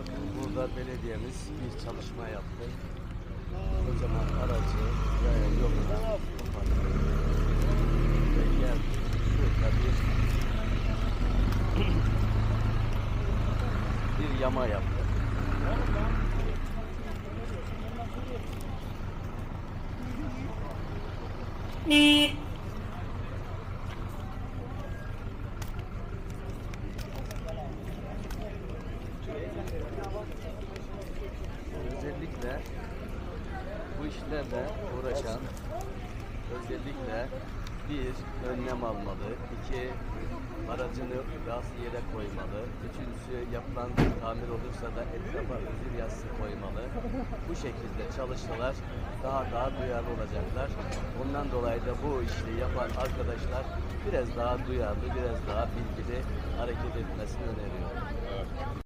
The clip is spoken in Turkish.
Bağcılar Belediye'miz bir çalışma yaptı. Kocaman aracı yaya yoluna kapattı. Ve geldi. Şurada bir bir yama yaptı. Özellikle bu işlerle uğraşan özellikle bir önlem almalı, iki aracını gaz yere koymalı, üçüncüsü yapılan tamir olursa da etrafa özür yazısı koymalı. Bu şekilde çalışsalar daha daha duyarlı olacaklar. Ondan dolayı da bu işi yapan arkadaşlar biraz daha duyarlı, biraz daha bilgili hareket etmesini öneriyorum.